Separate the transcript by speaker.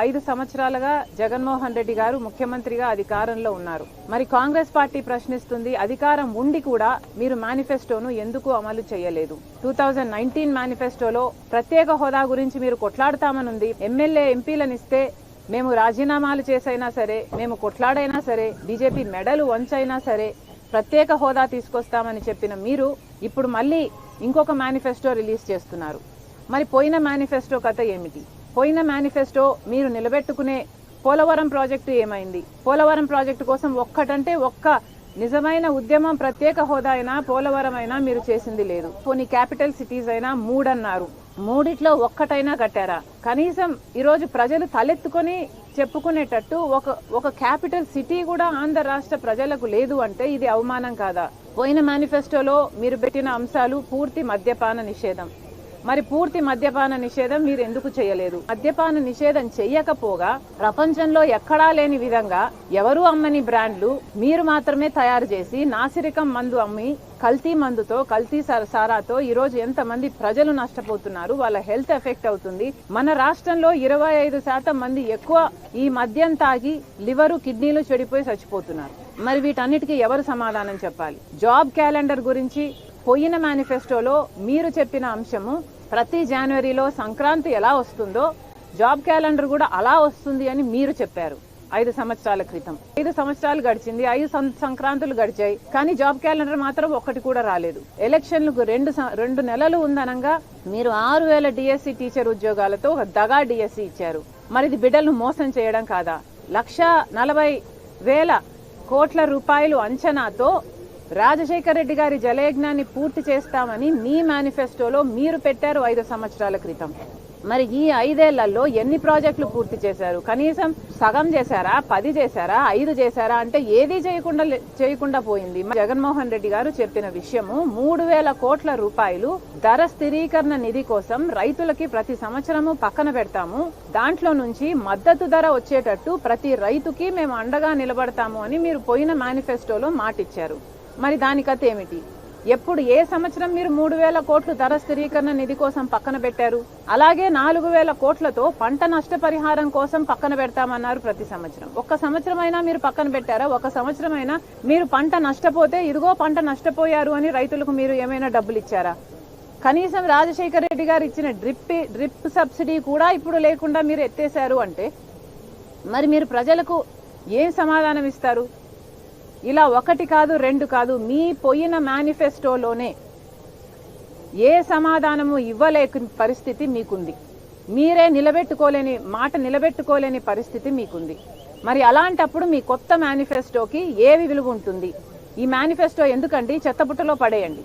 Speaker 1: ఐదు సంవత్సరాలుగా జగన్మోహన్ రెడ్డి గారు ముఖ్యమంత్రిగా అధికారంలో ఉన్నారు. మరి కాంగ్రెస్ పార్టీ ప్రశ్నిస్తుంది అధికారం ఉండి కూడా మీరు మేనిఫెస్టోను ఎందుకు అమలు చేయలేదు? టూ థౌజండ్ నైన్టీన్ మేనిఫెస్టోలో ప్రత్యేక హోదా గురించి మీరు కొట్లాడతామనుంది. ఎమ్మెల్యే ఎంపీలనిస్తే మేము రాజీనామాలు చేసైనా సరే మేము కొట్లాడైనా సరే బీజేపీ మెడలు వంచైనా సరే ప్రత్యేక హోదా తీసుకొస్తామని చెప్పిన మీరు ఇప్పుడు మళ్ళీ ఇంకొక మేనిఫెస్టో రిలీజ్ చేస్తున్నారు. మరి పోయిన మేనిఫెస్టో కథ ఏమిటి? పోయిన మేనిఫెస్టో మీరు నిలబెట్టుకునే పోలవరం ప్రాజెక్టు ఏమైంది? పోలవరం ప్రాజెక్టు కోసం ఒక్కటంటే ఒక్క నిజమైన ఉద్యమం ప్రత్యేక హోదా అయినా పోలవరం అయినా మీరు చేసింది లేదు. కొన్ని క్యాపిటల్ సిటీస్ అయినా మూడన్నారు. మూడిట్లో ఒక్కటైనా కట్టారా? కనీసం ఈరోజు ప్రజలు తలెత్తుకొని చెప్పుకునేటట్టు ఒక ఒక క్యాపిటల్ సిటీ కూడా ఆంధ్ర రాష్ట్ర ప్రజలకు లేదు అంటే ఇది అవమానం కాదా? పోయిన మేనిఫెస్టోలో మీరు పెట్టిన అంశాలు పూర్తి మద్యపాన నిషేధం. మరి పూర్తి మద్యపాన నిషేధం మీరు ఎందుకు చేయలేదు? మద్యపాన నిషేధం చెయ్యకపోగా ప్రపంచంలో ఎక్కడా లేని విధంగా ఎవరు అమ్మని బ్రాండ్లు మీరు మాత్రమే తయారు చేసి నాసిరకం మందు అమ్మి కల్తీ మందుతో కల్తీ సారాతో ఈ రోజు ఎంతమంది ప్రజలు నష్టపోతున్నారు వాళ్ళ హెల్త్ ఎఫెక్ట్ అవుతుంది. మన రాష్ట్రంలో ఇరవై ఐదు శాతం మంది ఎక్కువ ఈ మద్యం తాగి లివరు కిడ్నీలు చెడిపోయి చచ్చిపోతున్నారు. మరి వీటన్నిటికీ ఎవరు సమాధానం చెప్పాలి? జాబ్ క్యాలెండర్ గురించి పోయిన మేనిఫెస్టోలో మీరు చెప్పిన అంశము ప్రతి జనవరిలో సంక్రాంతి ఎలా వస్తుందో జాబ్ క్యాలెండర్ కూడా అలా వస్తుంది అని మీరు చెప్పారు ఐదు సంవత్సరాల క్రితం. ఐదు సంవత్సరాలు గడిచింది ఐదు సం- సంక్రాంతులు గడిచాయి కానీ జాబ్ క్యాలెండర్ మాత్రం ఒక్కటి కూడా రాలేదు. ఎలక్షన్లకు రెండు రెండు నెలలు ఉందనంగా మీరు ఆరు వేల డిఎస్సి టీచర్ ఉద్యోగాలతో ఒక దగా డిఎస్సి ఇచ్చారు. మరి ఇది బిడ్డలను మోసం చేయడం కాదా? లక్ష నలభై వేల కోట్ల రూపాయలు అంచనాతో రాజశేఖర రెడ్డి గారి జలయజ్ఞాన్ని పూర్తి చేస్తామని మీ మేనిఫెస్టోలో మీరు పెట్టారు ఐదు సంవత్సరాల క్రితం. మరి ఈ ఐదేళ్ళలో ఎన్ని ప్రాజెక్టులు పూర్తి చేశారు? కనీసం సగం చేశారా? పది చేశారా? ఐదు చేశారా? అంటే ఏది చేయకుండా లే- చేయకుండా పోయింది. జగన్మోహన్ రెడ్డి గారు చెప్పిన విషయము మూడు వేల కోట్ల రూపాయలు ధర స్థిరీకరణ నిధి కోసం రైతులకి ప్రతి సంవత్సరము పక్కన పెడతాము. దాంట్లో నుంచి మద్దతు ధర వచ్చేటట్టు ప్రతి రైతుకి మేము అండగా నిలబడతాము అని మీరు పోయిన మేనిఫెస్టోలో మాటిచ్చారు. మరి దాని కథ ఏమిటి? ఎప్పుడు ఏ సంవత్సరం మీరు మూడు వేల కోట్లు ధర స్థిరీకరణ నిధి కోసం పక్కన పెట్టారు? అలాగే నాలుగు వేల కోట్లతో పంట నష్టపరిహారం కోసం పక్కన పెడతామన్నారు ప్రతి సంవత్సరం. ఒక్క సంవత్సరం అయినా మీరు పక్కన పెట్టారా? ఒక సంవత్సరం అయినా మీరు పంట నష్టపోతే ఇదిగో పంట నష్టపోయారు అని రైతులకు మీరు ఏమైనా డబ్బులు ఇచ్చారా? కనీసం రాజశేఖర రెడ్డి గారు ఇచ్చిన డ్రిప్ డ్రిప్ సబ్సిడీ కూడా ఇప్పుడు లేకుండా మీరు ఎత్తేశారు అంటే మరి మీరు ప్రజలకు ఏం సమాధానం ఇస్తారు? ఇలా ఒకటి కాదు రెండు కాదు మీ పోయిన మేనిఫెస్టోలోనే ఏ సమాధానము ఇవ్వలేక పరిస్థితి మీకుంది. మీరే నిలబెట్టుకోలేని మాట నిలబెట్టుకోలేని పరిస్థితి మీకుంది. మరి అలాంటప్పుడు మీ కొత్త మేనిఫెస్టోకి ఏవి విలువ ఉంటుంది? ఈ మేనిఫెస్టో ఎందుకండి? చెత్తబుట్టలో పడేయండి.